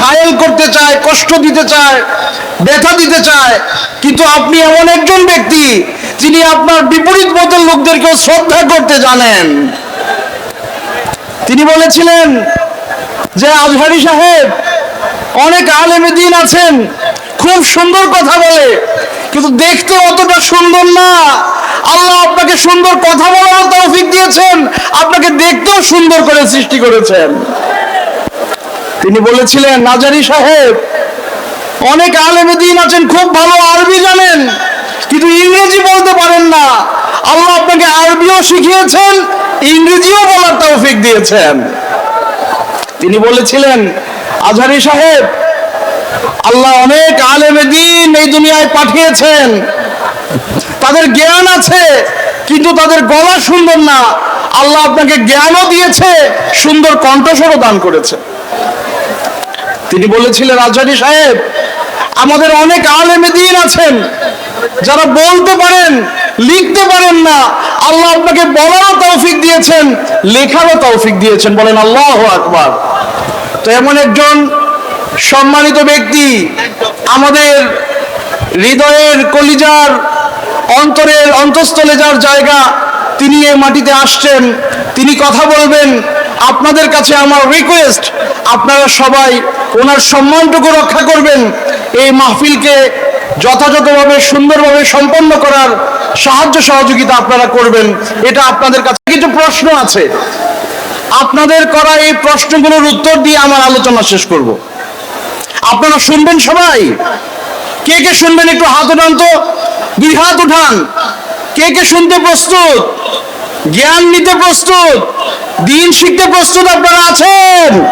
ঘায়েল করতে চায়, কষ্ট দিতে চায়, ব্যথা দিতে চায়, কিন্তু আপনি এমন একজন ব্যক্তি যিনি আপনার বিপরীত মতের লোকদেরকেও শ্রদ্ধা করতে জানেন। তিনি বলেছিলেন যে আজহারি সাহেব, অনেক আলেমে দিন আছেন, খুব সুন্দর কথা বলে, কিন্তু দেখতে অতটা সুন্দর না। আল্লাহ আপনাকে সুন্দর কথা বলার তৌফিক দিয়েছেন, আপনাকে দেখতেও সুন্দর করে সৃষ্টি করেছেন। তিনি বলেছিলেন, নাজারি সাহেব, অনেক আলেমে দিন আছেন, খুব ভালো আরবি জানেন, কিন্তু ইংরেজি বলতে পারেন না। আল্লাহ আপনাকে আরবিও শিখিয়েছেন, ইংরেজিও বলার তৌফিক দিয়েছেন। তিনি বলেছিলেন আজহারি সাহেব, আল্লাহ অনেক আলেমে দিন এই দুনিয়ায় পাঠিয়েছেন। তাদের জ্ঞান আছে, কিন্তু তাদের গলা সুন্দর না। আল্লাহ আপনাকে জ্ঞানও দিয়েছে, সুন্দর কণ্ঠস্বরও দান করেছে। তিনি বলেছিলেন আজহারি সাহেব, আমাদের অনেক আলেমে দিন আছেন। যারা বলতে পারেন, লিখতে পারেন না। আল্লাহ আপনাকে বলারও তৌফিক দিয়েছেন, লেখারও তৌফিক দিয়েছেন। বলেন, আল্লাহ আকবার। তো এমন একজন সম্মানিত ব্যক্তি আমাদের হৃদয়ের কলিজার অন্তরের অন্তঃস্থলে যার জায়গা, তিনি এ মাটিতে আসছেন। তিনি কথা বলবেন আপনাদের কাছে আমার রিকোয়েস্ট আপনারা সবাই ওনার সম্মানটুকু রক্ষা করবেন। এই মাহফিলকে যথাযথভাবে, সুন্দরভাবে সম্পন্ন করার সাহায্য সহযোগিতা আপনারা করবেন। এটা আপনাদের কাছে কিছু প্রশ্ন আছে। আপনাদের করা এই প্রশ্নগুলোর উত্তর দিয়ে আমার আলোচনা শেষ করব। আপনারা শুনবেন সবাই? কে কে শুনবেন একটু হাত উঠান তো? দুই হাত উঠান। কে কে শুনতে প্রস্তুত? জ্ঞান নিতে প্রস্তুত? দিন শিখতে প্রস্তুত আপনারা আছেন।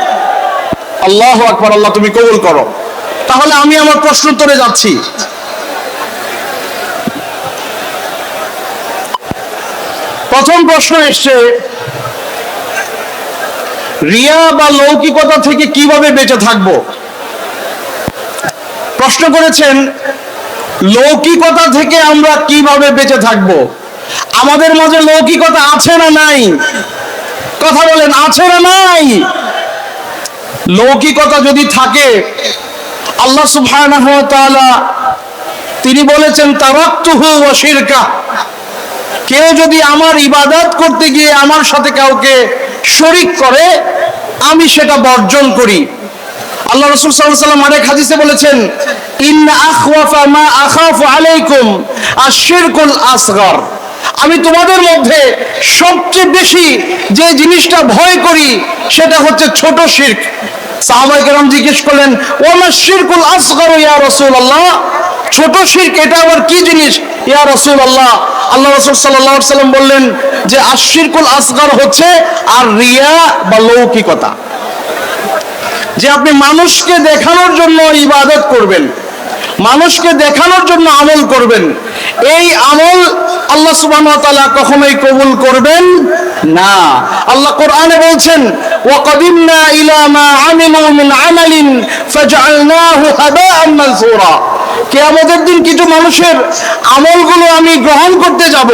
আল্লাহ আকবর, আল্লাহ তুমি কবুল করো। তাহলে আমি আমার প্রশ্ন উত্তরে যাচ্ছি। প্রথম প্রশ্ন এসছে, রিয়া বা লৌকিকতা থেকে কীভাবে বেঁচে থাকব? প্রশ্ন করেছেন, লৌকিকতা থেকে আমরা কীভাবে বেঁচে থাকব? আমাদের মাঝে লৌকিকতা আছে না নাই? কথা বলেন, আছে না নাই? লৌকিকতা যদি থাকে, আল্লাহ সুবহানাহু ওয়া তিনি বলেছেন, তারাক্তুহু ওয়া শিরকা। কেউ যদি আমার ইবাদত করতে গিয়ে আমার সাথে কাউকে শরিক করে, আমি সেটা বর্জন করি। আল্লাহ রাসূল সাল্লাল্লাহু আরেক হাদিসে বলেছেন, ইন্না আখওয়াফা মা আখাফু আলাইকুম আশ-শিরকুল আসগর। আমি তোমাদের মধ্যে সবচেয়ে বেশি যে জিনিসটা ভয় করি, সেটা হচ্ছে ছোট শিরক। সাহাবাই কেরাম জিজ্ঞেস করলেন ওমা শিরকুল আসগর ইয়া রাসূলুল্লাহ? ছোট শিরক, এটা আবার কি জিনিস? ইয়া রাসূলুল্লাহ। আল্লাহ রাসূল সাল্লাল্লাহু আলাইহি সাল্লাম বললেন যে আশিরকুল আসগর হচ্ছে আর রিয়া বা লৌকিকতা। যে আপনি মানুষকে দেখানোর জন্য ইবাদত করবেন মানুষকে দেখানোর জন্য আমল করবেন। এই আমল আল্লাহ সুবহানাহু ওয়া তাআলা কখনোই কবুল করবেন না। আল্লাহ কোরআনে বলছেন ওয়াকাদিমনা ইলা মা আমিলু মিন আমালিন ফাজআলনাহু হাবাআন কিয়ামতের দিন কিছু মানুষের আমলগুলো আমি গ্রহণ করতে যাব,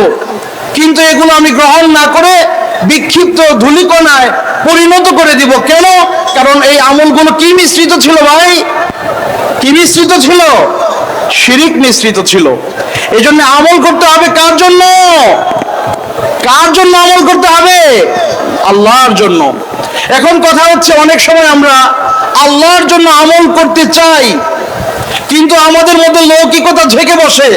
কিন্তু এগুলো আমি গ্রহণ না করে বিক্ষিপ্ত ধুলিকণায় পরিণত করে দিব। কেন? কারণ এই আমলগুলো কি মিশ্রিত ছিল ভাই? কি মিশ্রিত ছিল? শিরিক মিশ্রিত ছিল। এই জন্য আমল করতে হবে কার জন্য? কার জন্য আমল করতে হবে? আল্লাহর জন্য। এখন কথা হচ্ছে, অনেক সময় আমরা আল্লাহর জন্য আমল করতে চাই, কিন্তু আমাদের মধ্যে লৌকিকতা ঝেঁকে বসে।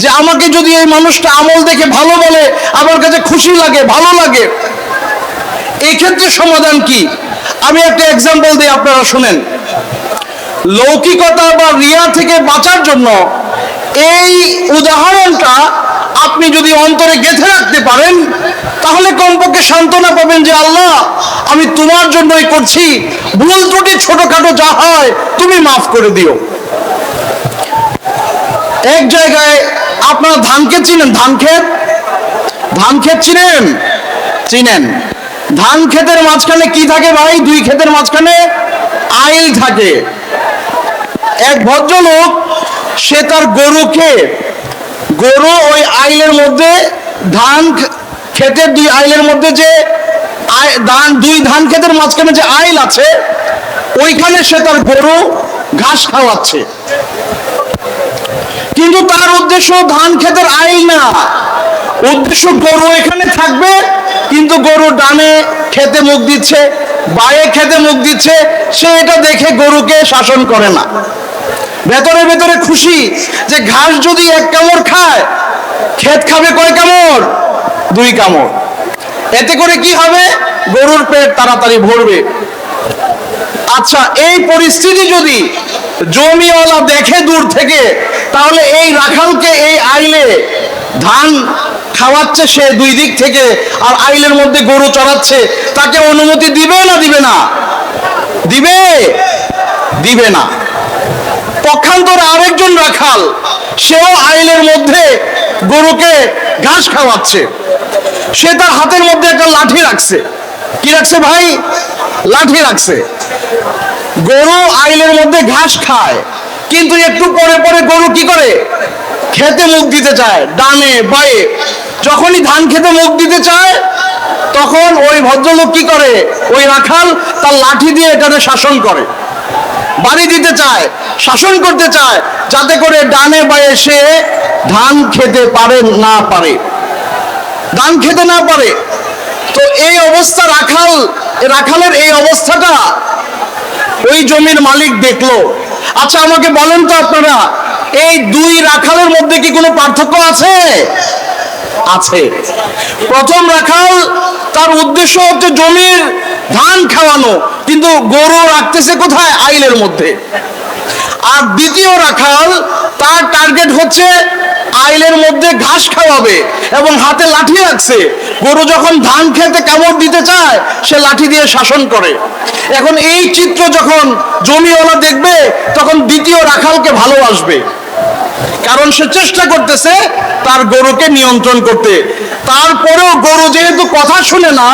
যে আমাকে যদি এই মানুষটা আমল দেখে ভালো বলে, আমার কাছে খুশি লাগে, ভালো লাগে। এই ক্ষেত্রে সমাধান কি? আমি একটা এক্সাম্পল দিই আপনারা শুনেন। লৌকিকতা বা রিয়া থেকে বাঁচার জন্য এই উদাহরণটা আপনি যদি অন্তরে গেঁথে রাখতে পারেন, তাহলে কমপক্ষে সান্ত্বনা পাবেন যে আল্লাহ, আমি তোমার জন্যই করছি। ভুল ত্রুটি ছোটখাটো যা হয়, তুমি মাফ করে দিও। এক জায়গায় আপনারা ধান ক্ষেত চিনেন? ধান ক্ষেত ধান ক্ষেত চিনেন? চিনেন। ধান ক্ষেতের মাঝখানে কি থাকে ভাই? দুই ক্ষেতের মাঝখানে আইল থাকে। এক ভদ্রলোক, সে তার গরুকে, গরু ওই আইলের মধ্যে ধান ক্ষেতের দুই আইলের মধ্যে যে ধান, দুই ধান ক্ষেতের মাঝখানে যে আইল আছে, ওইখানে সে তার গরু ঘাস খাওয়াচ্ছে। কিন্তু তার উদ্দেশ্য ধান ক্ষেতের আইল না। উদ্দেশ্য গরু এখানে থাকবে, কিন্তু গরু ডানে খেতে মুখ দিচ্ছে, বায়ে খেতে মুখ দিচ্ছে, সে এটা দেখে গরুকে শাসন করে না। ভেতরে ভেতরে খুশি যে ঘাস যদি এক কামড় খায়, ক্ষেত খাবে কয় কামড়? দুই কামড়। এতে করে কি হবে? গরুর পেট তাড়াতাড়ি ভরবে। আচ্ছা এই পরিস্থিতি যদি জমিওয়ালা দেখে দূর থেকে, তাহলে এই রাখালকে এই আইলে ধান খাওয়াচ্ছে সে দুই দিক থেকে, আর আইলের মধ্যে গরু চড়াচ্ছে, তাকে অনুমতি দিবে না দিবে না? দিবে? দিবে না। পক্ষান্তরে আরেকজন রাখাল, সেও আইলের মধ্যে গরুকে ঘাস খাওয়াচ্ছে। সে তার হাতের মধ্যে একটা লাঠি রাখছে। কি রাখছে ভাই? লাঠি রাখছে। গরু আইলের মধ্যে ঘাস খায়, কিন্তু একটু পরে পরে গরু কি করে? খেতে মুখ দিতে চায়, ডানে, বায়ে। যখনই ধান খেতে মুখ দিতে চায়, তখন ওই ভদ্রলোক কি করে? ওই রাখাল তার লাঠি দিয়ে এটাকে শাসন করে। বাড়ি দিতে চায়, শাসন করতে চায়, যাতে করে ডানে বায়ে সে ধান খেতে পারে না পারে। ধান খেতে না পারে। তো এই অবস্থা রাখাল, রাখালের এই অবস্থাটা ওই জমির মালিক দেখল। আচ্ছা আমাকে বলেন তো আপনারা, এই দুই রাখালের মধ্যে কি কোনো পার্থক্য আছে? আছে। প্রথম রাখাল, তার উদ্দেশ্য হচ্ছে জমির ধান খাওয়ানো, কিন্তু গরু রাখতেছে কোথায়? আইলের মধ্যে। আর দ্বিতীয় রাখাল, তার টার্গেট হচ্ছে আইলের মধ্যে ঘাস খাওয়াবে এবং হাতে লাঠি রাখছে। গরু যখন ধান খেতে কামড় দিতে চায়, সে লাঠি দিয়ে শাসন করে। এখন এই চিত্র যখন জমিওয়ালা দেখবে, তখন দ্বিতীয় রাখালকে ভালোবাসবে। কারণ সে চেষ্টা করতেছে তার গরুকে নিয়ন্ত্রণ করতে। তারপরেও গরু যেহেতু কথা শুনে না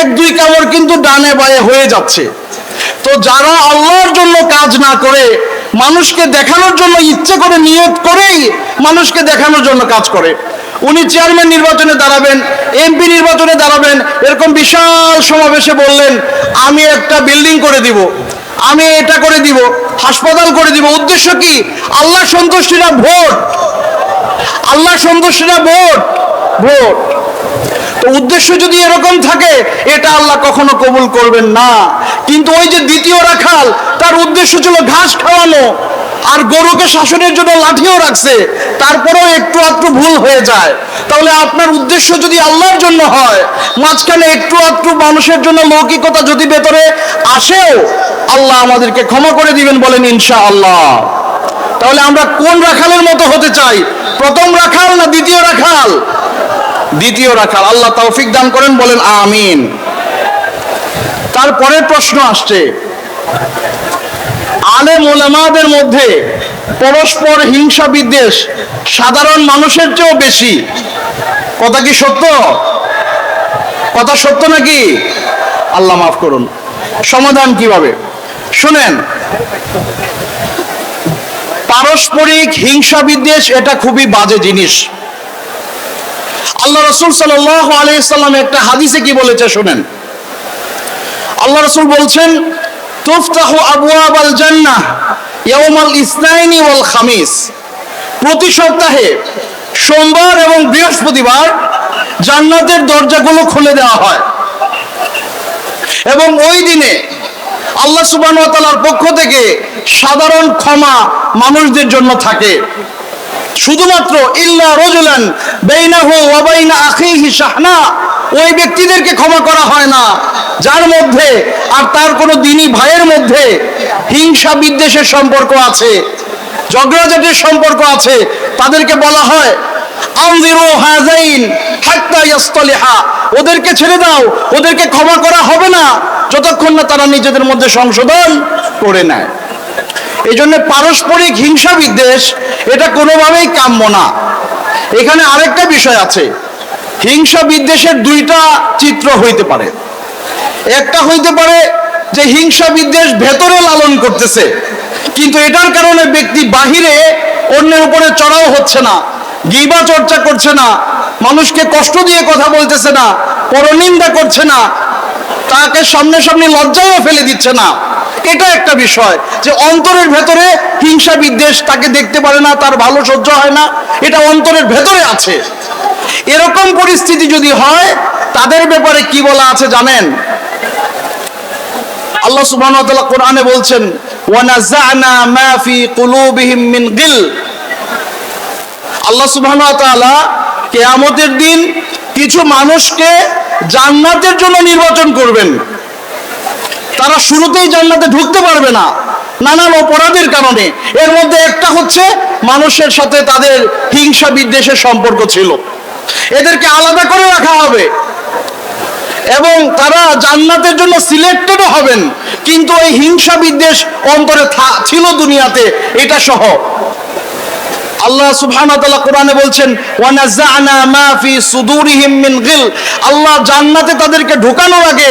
এক দুই কামড় কিন্তু ডানে বায়ে হয়ে যাচ্ছে। তো যারা আল্লাহর জন্য কাজ না করে, মানুষকে দেখানোর জন্য ইচ্ছে করে, নিয়ত করেই মানুষকে দেখানোর জন্য কাজ করে। উনি চেয়ারম্যান নির্বাচনে দাঁড়াবেন, এমপি নির্বাচনে দাঁড়াবেন, এরকম বিশাল সমাবেশে বললেন, আমি একটা বিল্ডিং করে দিব, আমি এটা করে দিব, হাসপাতাল করে দিব। উদ্দেশ্য কি? আল্লাহ সন্তুষ্টিরা ভোট। আল্লাহ সন্তুষ্টিরা ভোট। ভোট। তো উদ্দেশ্য যদি এরকম থাকে, এটা আল্লাহ কখনো কবুল করবেন না। কিন্তু ওই যে দ্বিতীয় রাখাল, তার উদ্দেশ্য ছিল ঘাস খাওয়ানো, আর গরুকে শাসনের জন্য লাঠিও রাখছে, তারপরেও একটু আধটু ভুল হয়ে যায়। তাহলে আপনার উদ্দেশ্য যদি আল্লাহর জন্য হয়, মাঝখানে একটু আধটু মানুষের জন্য লৌকিকতা যদি ভেতরে আসেও, আল্লাহ আমাদেরকে ক্ষমা করে দিবেন বলেন ইনশা আল্লাহ তাহলে আমরা কোন রাখালের মতো হতে চাই? প্রথম রাখাল না দ্বিতীয় রাখাল? দ্বিতীয় রাখাল, আল্লাহ তৌফিক দান করেন, বলেন আমিন। তারপরের প্রশ্ন আসছে, আলেম ওলামাদের মধ্যে পরস্পর হিংসা বিদ্বেষ সাধারণ মানুষের চেয়েও বেশি। কথা কি সত্য? কথা সত্য নাকি? আল্লাহ মাফ করুন। সমাধান কীভাবে? শুনেন, পারস্পরিক হিংসা বিদ্বেষ এটা খুবই বাজে জিনিস। আল্লাহ রসুল সাল্লাহ আলাইসাল্লাম একটা হাদিসে কি বলেছে শুনেন। আল্লাহ রসুল বলছেন, তুফতাহু আবওয়াব আল জান্নাহ ইয়াউমাল ইসনাইনি ওয়াল খামিস। প্রতি সপ্তাহে সোমবার এবং বৃহস্পতিবার জান্নাতের দরজাগুলো খুলে দেওয়া হয়। এবং ওই দিনে আল্লাহ সুবহান পক্ষ থেকে সাধারণ ক্ষমা মানুষদের জন্য থাকে। শুধুমাত্র ইল্লা রজুলান বেইনাহু ওয়া বাইনা আখিহি শাহনা। ওই ব্যক্তিদেরকে ক্ষমা করা হয় না। যার মধ্যে আর তার কোনো দিনী ভাইয়ের মধ্যে হিংসা বিদ্বেষের সম্পর্ক আছে ঝগড়াঝাটির সম্পর্ক আছে, তাদেরকে বলা হয়, আনজিরু হাযাইন হাত্তা ইয়াসতালিহা। ওদেরকে ছেড়ে দাও, ওদেরকে ক্ষমা করা হবে না, যতক্ষণ না তারা নিজেদের মধ্যে সংশোধন করে নেয়। এই জন্য পারস্পরিক হিংসা বিদ্বেষ, এটা কোনোভাবেই কাম্য না। এখানে আরেকটা বিষয় আছে। হিংসা বিদ্বেষের দুইটা চিত্র হইতে পারে। একটা হইতে পারে যে হিংসা বিদ্বেষ ভেতরে লালন করতেছে, কিন্তু এটার কারণে ব্যক্তি বাহিরে অন্যের উপরে চড়াও হচ্ছে না, গিবা চর্চা করছে না, মানুষকে কষ্ট দিয়ে কথা বলতেছে না, পরনিন্দা করছে না, তাকে সামনে সামনে লজ্জাও ফেলে দিচ্ছে না। এটা একটা বিষয় যে অন্তরের ভেতরে হিংসা বিদ্বেষ তাকে দেখতে পারে না, তার ভালো সহ্য হয় না, এটা অন্তরের ভেতরে আছে। এরকম পরিস্থিতি যদি হয়, তাদের ব্যাপারে কি বলা আছে জানেন? আল্লাহ তাআলা কোরআনে বলছেন মিন গিল। আল্লাহ তাআলা কিয়ামতের দিন কিছু মানুষকে জান্নাতের জন্য নির্বাচন করবেন। তারা শুরুতেই জান্নাতে ঢুকতে পারবে না। নানান অপরাধের কারণে। এর মধ্যে একটা হচ্ছে, মানুষের সাথে তাদের হিংসা বিদ্বেষের সম্পর্ক ছিল। এদেরকে আলাদা করে রাখা হবে। এবং তারা জান্নাতের জন্য সিলেক্টেডও হবেন। কিন্তু এই হিংসা বিদ্বেষ অন্তরে ছিল দুনিয়াতে, এটা সহ। আল্লাহ সুবহানাহু কোরআনে বলছেন ওয়া নাযা'না মা ফি সুদুরিহিম মিন গিল। আল্লাহ জান্নাতে তাদেরকে ঢোকানোর আগে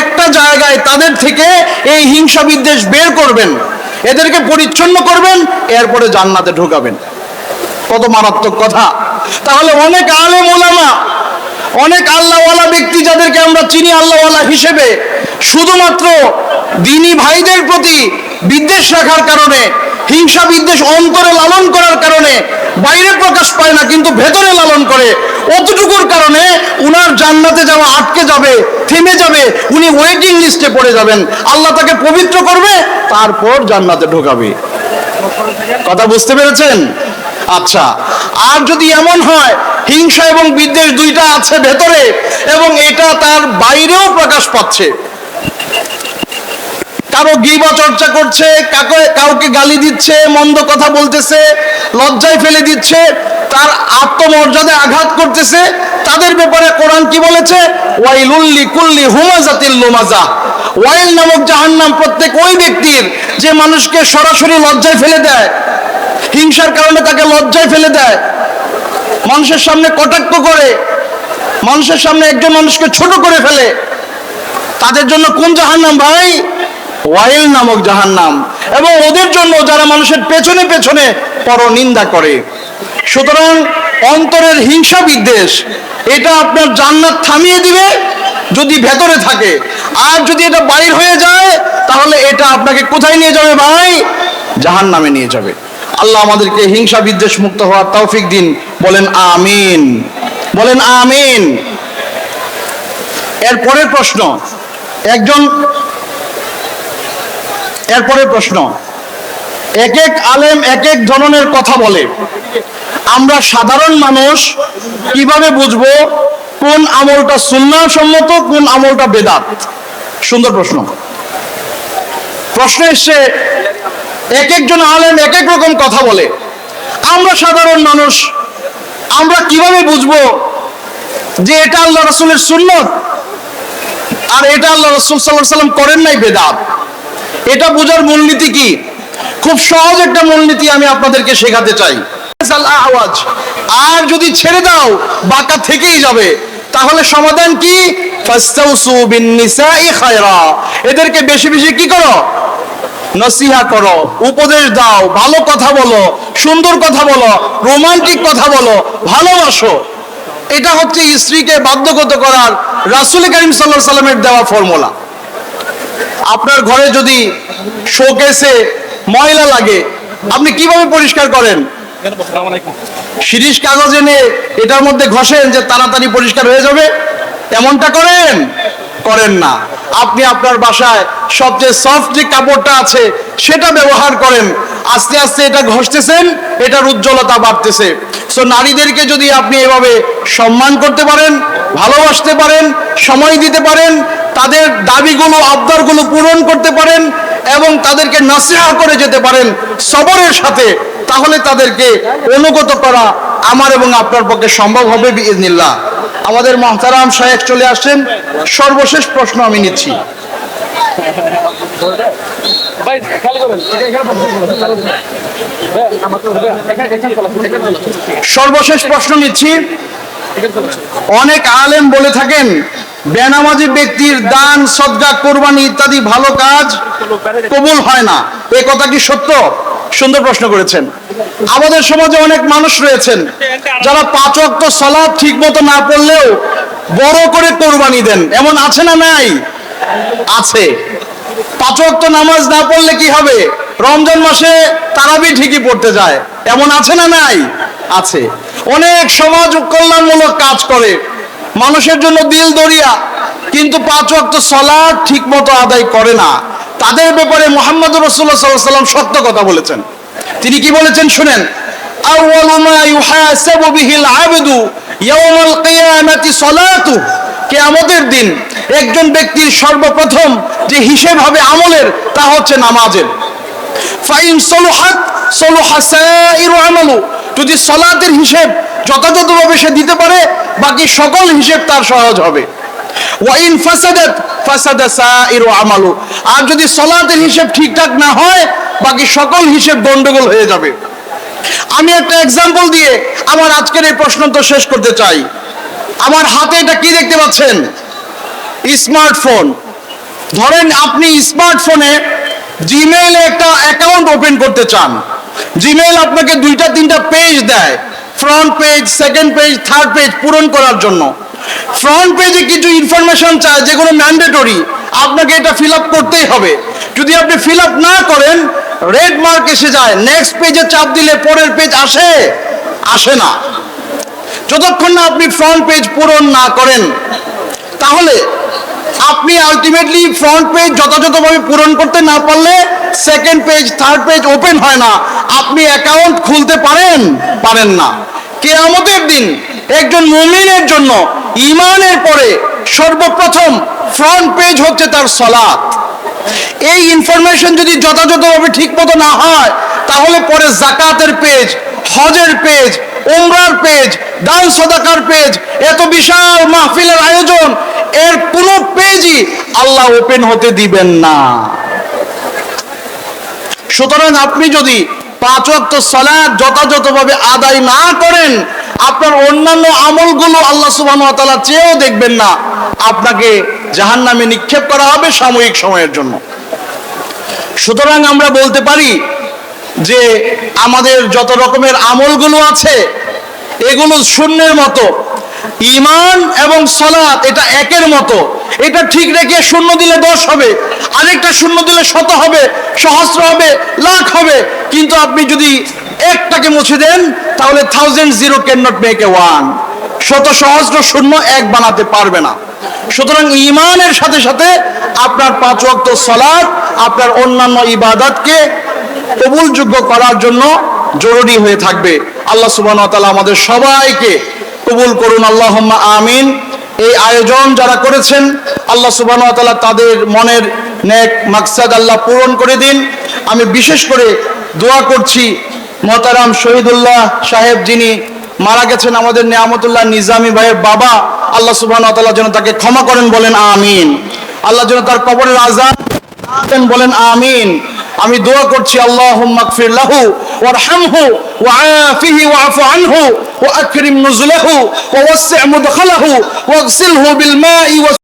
একটা জায়গায় তাদের থেকে এই হিংসা বিদ্বেষ বের করবেন, এদেরকে পরিচ্ছন্ন করবেন, এরপরে জান্নাতে ঢোকাবেন। কত মারাত্মক কথা। তাহলে অনেক আলেম ওলামা, অনেক আল্লাহওয়ালা ব্যক্তি যাদেরকে আমরা চিনি আল্লাহওয়ালা হিসেবে, শুধুমাত্র দিনী ভাইদের প্রতি বিদ্বেষ রাখার কারণে হিংসা বিদ্বেষ অন্তরে লালন করার কারণে, বাইরে প্রকাশ পায় না, কিন্তু ভেতরে লালন করে। অতটুকুর কারণে উনার জান্নাতে যাওয়া আটকে যাবে, থেমে যাবে, উনি ওয়েটিং লিস্টে পড়ে যাবেন। আল্লাহ তাকে পবিত্র করবে, তারপর জান্নাতে ঢোকাবে। কথা বুঝতে পেরেছেন? আচ্ছা আর যদি এমন হয়, হিংসা এবং বিদ্বেষ দুইটা আছে ভেতরে, এবং এটা তার বাইরেও প্রকাশ পাচ্ছে। কারও গিবা চর্চা করছে, কাকে কাউকে গালি দিচ্ছে, মন্দ কথা বলতেছে, লজ্জায় ফেলে দিচ্ছে, তার আত্মমর্যাদা আঘাত করতেছে, তাদের ব্যাপারে কোরআন কি বলেছে? ওয়াইলুল্লি কুল্লি হুমাজাতিল লুমাজা। ওয়াইল নামক জাহান্নাম প্রত্যেক ওই ব্যক্তির যে মানুষকে সরাসরি লজ্জায় ফেলে দেয়, হিংসার কারণে তাকে লজ্জায় ফেলে দেয়, মানুষের সামনে কটাক্ষ করে, মানুষের সামনে একজন মানুষকে ছোট করে ফেলে, তাদের জন্য কোন জাহান্নাম ভাই? ওয়াইল নামক জাহান্নাম। এবং ওদের জন্য যারা মানুষের পেছনে পেছনে পরনিন্দা করে। সুতরাং অন্তরের হিংসা বিদ্বেষ, এটা আপনার জান্নাত থামিয়ে দিবে যদি ভেতরে থাকে। আর যদি এটা বাইর হয়ে যায়, তাহলে এটা আপনাকে কোথায় নিয়ে যাবে ভাই? জাহান নামে নিয়ে যাবে। আল্লাহ আমাদেরকে হিংসা বিদ্বেষ মুক্ত হওয়ার তৌফিক দিন। বলেন আমিন। বলেন আমিন। এর পরের প্রশ্ন, একজন এরপরের প্রশ্ন। এক এক আলেম এক এক ধরনের কথা বলে। আমরা সাধারণ মানুষ কীভাবে বুঝব কোন আমলটা সুন্নাহ সম্মত কোন আমলটা বেদাত? সুন্দর প্রশ্ন। প্রশ্ন এসছে এক একজন আলেম এক এক রকম কথা বলে। আমরা সাধারণ মানুষ, আমরা কীভাবে বুঝব যে এটা আল্লাহ রসুলের সুন্নত? আর এটা আল্লাহ রসুল সাল্লাহ সাল্লাম করেন নাই বেদাত? এটা বোঝার মূলনীতি কি? খুব সহজ একটা মূলনীতি আমি আপনাদেরকে শেখাতে চাই। আওয়াজ। আর যদি ছেড়ে দাও, বাঁকা থেকেই যাবে। তাহলে সমাধান কি? এদেরকে বেশি বেশি কি করো? নসিহা করো, উপদেশ দাও, ভালো কথা বলো, সুন্দর কথা বলো, রোমান্টিক কথা বলো, ভালোবাসো। এটা হচ্ছে স্ত্রীকে বাধ্যগত করার রাসুল করিম সাল্লাহ সাল্লামের দেওয়া ফর্মুলা। আপনার ঘরে যদি শোকেসে ময়লা লাগে, আপনি কীভাবে পরিষ্কার করেন? শিরিষ কাগজ এনে এটার মধ্যে ঘষেন যে তাড়াতাড়ি পরিষ্কার হয়ে যাবে? এমনটা করেন? করেন না। আপনি আপনার বাসায় সবচেয়ে সফট যে কাপড়টা আছে, সেটা ব্যবহার করেন। আস্তে আস্তে এটা ঘষতেছেন, এটার উজ্জ্বলতা বাড়তেছে। সো নারীদেরকে যদি আপনি এভাবে সম্মান করতে পারেন, ভালোবাসতে পারেন, সময় দিতে পারেন তাদের দাবিগুলো আবদারগুলো পূরণ করতে পারেন এবং তাদেরকে নাসিহা করে যেতে পারেন সবরের সাথে তাহলে তাদেরকে অনুগত করা আমার এবং আপনার পক্ষে সম্ভব হবে বিইজনিল্লাহ আমাদের মহতারাম শাহেক চলে আসছেন সর্বশেষ প্রশ্ন আমি নিচ্ছি। সর্বশেষ প্রশ্ন নিচ্ছি। অনেক আলেম বলে থাকেন বেনামাজি ব্যক্তির দান, সদকা, কোরবানি ইত্যাদি ভালো কাজ কবুল হয় না। এ কথা কি সত্য? সুন্দর প্রশ্ন করেছেন। আমাদের সমাজে অনেক মানুষ রয়েছেন, যারা পাঁচ অক্ট সলাদ ঠিক মতো না পড়লেও বড় করে কোরবানি দেন। এমন আছে না নাই? আছে। পাঁচ ওয়াক্ত নামাজ না পড়লে কি হবে? রমজান মাসে তারাবি ঠিকই পড়তে যায়। এমন আছে না নাই? আছে। অনেক সমাজ কল্যাণমূলক কাজ করে। মানুষের জন্য দিল দরিয়া। কিন্তু পাঁচ অক্ত সলাদ ঠিক মতো আদায় করে না। তাদের ব্যাপারে মোহাম্মদ রসুল্লাহ সাল্লাহ সাল্লাম সত্য কথা বলেছেন। তিনি কি বলেছেন শুনেন? কেয়ামতের দিন একজন ব্যক্তির সর্বপ্রথম যে হিসেব হবে আমলের, তা হচ্ছে নামাজের। ফাইন সলুহাত সলুহাসাইর আমালু। যদি সলাতের হিসেব যথাযথভাবে সে দিতে পারে বাকি সকল হিসেব তার সহজ হবে। ওয়াইন ফাসাদাত, ফাসাদা সাইরু আমালু। আর যদি সলাতের হিসেব ঠিকঠাক না হয়, বাকি সকল হিসেব গন্ডগোল হয়ে যাবে। আমি একটা এক্সাম্পল দিয়ে আমার আজকের এই প্রশ্ন তো শেষ করতে চাই। আমার হাতে এটা কি দেখতে পাচ্ছেন? স্মার্টফোন। ধরেন আপনি স্মার্টফোনে জিমেইলে একটা অ্যাকাউন্ট ওপেন করতে চান। জিমেইল আপনাকে দুইটা, তিনটা পেজ দেয়। Front page second page third page পূরণ করার জন্য। ফ্রন্ট পেজে কিছু ইনফরমেশন চায় যেগুলো ম্যান্ডেটরি আপনাকে এটা ফিল আপ করতেই হবে। যদি আপনি ফিল আপ না করেন রেড মার্ক এসে যায়। নেক্সট পেজে চাপ দিলে পরের পেজ আসে? আসে না। যতক্ষণ না আপনি ফ্রন্ট পেজ পূরণ না করেন, তাহলে আপনি আলটিমেটলি ফ্রন্ট পেজ যথাযথভাবে পূরণ করতে না পারলে second page third page open হয় না। আপনি অ্যাকাউন্ট খুলতে পারেন পারেন না। কেয়ামতের দিন একজন মুমিনের জন্য ইমানের পরে সর্বপ্রথম ফ্রন্ট পেজ হচ্ছে তার সলাৎ এই ইনফরমেশন যদি যথাযথভাবে ঠিক মতো না হয়, তাহলে পরে জাকাতের পেজ হজের পেজ উমরার পেজ দান সদাকার পেজ এত বিশাল মাহফিলের আয়োজন। এর কোনো পেজই আল্লাহ ওপেন হতে দিবেন না। সুতরাং আপনি যদি পাঁচ ওয়াক্ত সালাত যথাযথভাবে আদায় না করেন, আপনার অন্যান্য আমলগুলো আল্লাহ সুবহান ওয়া চেয়েও দেখবেন না। আপনাকে জাহান্নামে নিক্ষেপ করা হবে সাময়িক সময়ের জন্য। সুতরাং আমরা বলতে পারি যে আমাদের যত রকমের আমলগুলো আছে, এগুলো শূন্যের মতো। ইমান এবং সলাৎ এটা একের মতো। এটা ঠিক রেখে শূন্য দিলে দশ হবে, আরেকটা শূন্য দিলে শত হবে, সহস্র হবে, লাখ হবে। কিন্তু আপনি যদি একটাকে মুছে দেন, তাহলে thousand zero cannot make a one শত সহস্র শূন্য এক বানাতে পারবে না। সুতরাং ইমানের সাথে সাথে আপনার পাঁচ ওয়াক্ত সলাৎ আপনার অন্যান্য ইবাদতকে কবুলযোগ্য করার জন্য জরুরি হয়ে থাকবে। আল্লাহ সুবহান ওয়া তাআলা আমাদের সবাইকে কবুল করুন, আল্লাহুম্মা আমিন। এই আয়োজন যারা করেছেন, আল্লাহ সুবহান ওয়া তাআলা তাদের মনের নেক মাকসাদ আল্লাহ পূরণ করে দিন। আমি বিশেষ করে দোয়া করছি মহতারাম শহীদুল্লাহ সাহেব যিনি মারা গেছেন, আমাদের নিয়ামতুল্লাহ নিজামী ভাইয়ের বাবা। আল্লাহ সুবহান ওয়া তাআলা যেন তাকে ক্ষমা করেন, বলেন আমিন। আল্লাহ যেন তার কবরের আজাদ বলেন আমিন। আমি দোয়া করছি আল্লাহুম্মা গফির লাহু ওয়ারহামহু ওয়াআফিহি ওয়াআফু আনহু ওয়াকরিম নুজুলাহু ওয়াওসি' মুদখালাহু ওয়াগসিলহু বিল মাই